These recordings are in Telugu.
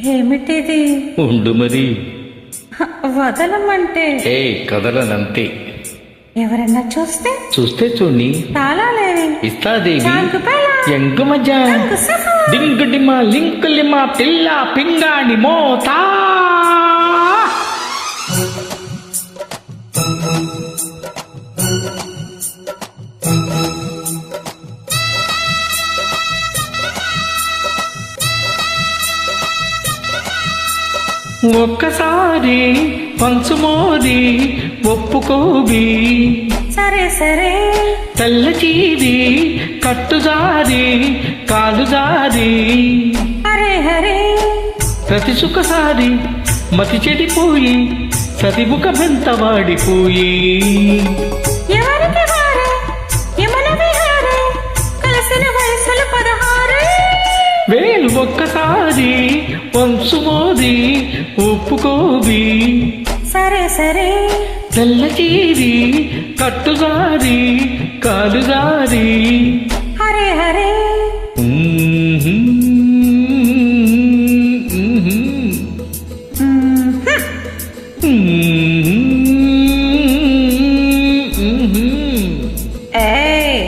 ఏమిటిది? ఉండు మరి. వదలమంటే. ఏ కదలనంతే. ఎవరన్నా చూస్తే? చూస్తే చూడండి. తాళాలేవి ఇస్తాదేవి. ఎంగు మజా. డింగు డిమ లింకు లిమ పిల్ల పింగాణి మోతా ఒక్కసారి పంచుమోది ఒప్పుకోవి సరే సరే. తెల్ల చీరి కట్టుదారి కాలుదారి హరే హరే. ప్రతి సుఖసారి మతి చెడిపోయి ప్రతిముఖ బెంత వాడిపోయి. ఒక్కసారి వంశమోది ఒప్పుకోవి సరే సరే. తెల్ల చీరి కట్టుదారి కాలుదారి హరే హరే. మ్మ్. ఏయ్.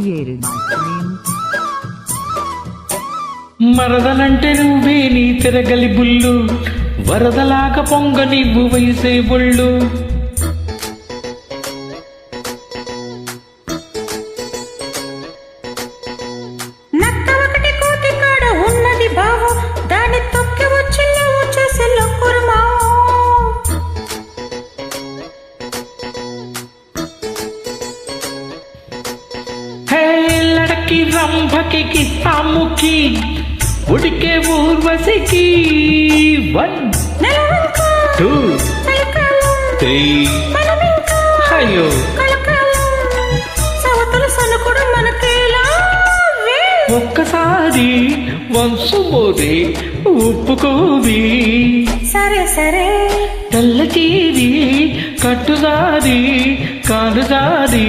Created my dream. మరదలంటే నువ్వే నీ తిరగలి బుల్లు వరదలాక పొంగ నీవు వయసే బొళ్ళు రంభకి కిస్తాముకి ఉడికే ఊర్వశికి వన్ టూ త్రీ. అయ్యో. ఒక్కసారి వంశమోదే ఒప్పుకోవి సరే సరే. తెల్ల చీరి కట్టుదారి కాలుదారి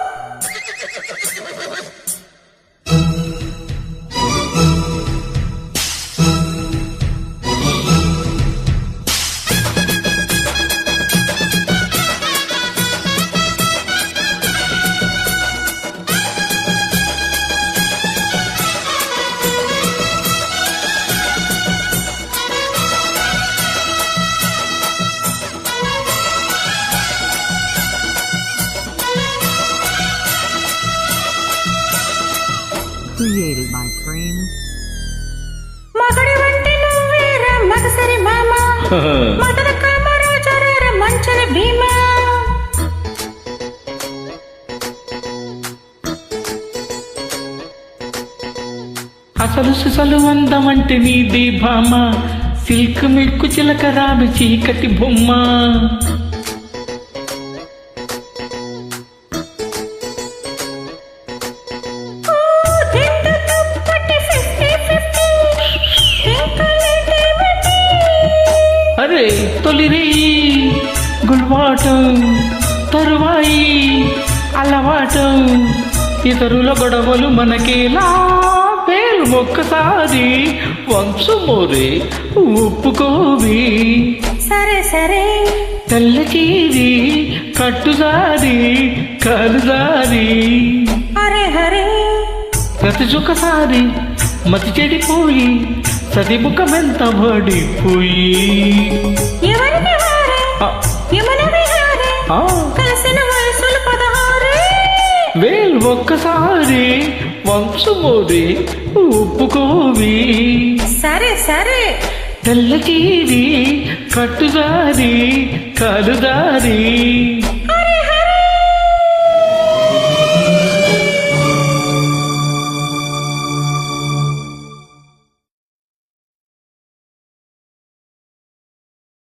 మదన కామరాజరేర మంచని భీమా అసలు సిసలు అందమంటే నీది భామ. సిల్క్ మిల్క్ చిలక రామి చీకటి బొమ్మ. అరే తొలిరి గుల్వాటం తరువాయి అలవాటం ఇతరుల గొడవలు మనకేలా పేరు ఒక్కసారి వంశమోరే ఒప్పుకోవి సరే సరే. తెల్ల చీరి కట్టుదారి కలుదారి హరే హరే. ప్రతి సుఖసారి మతి చెడిపోయి సతి ముఖమెంత పడిపోయి ఎవరికి వారే? ఆ, యమున విహారే? ఆ, కలిసిన వయసులు పదహారే. వేలు ఒక్కసారి వంశమోది ఒప్పుకోవి. సరే సరే. తెల్లటీరి కట్టుదారి కాలుదారి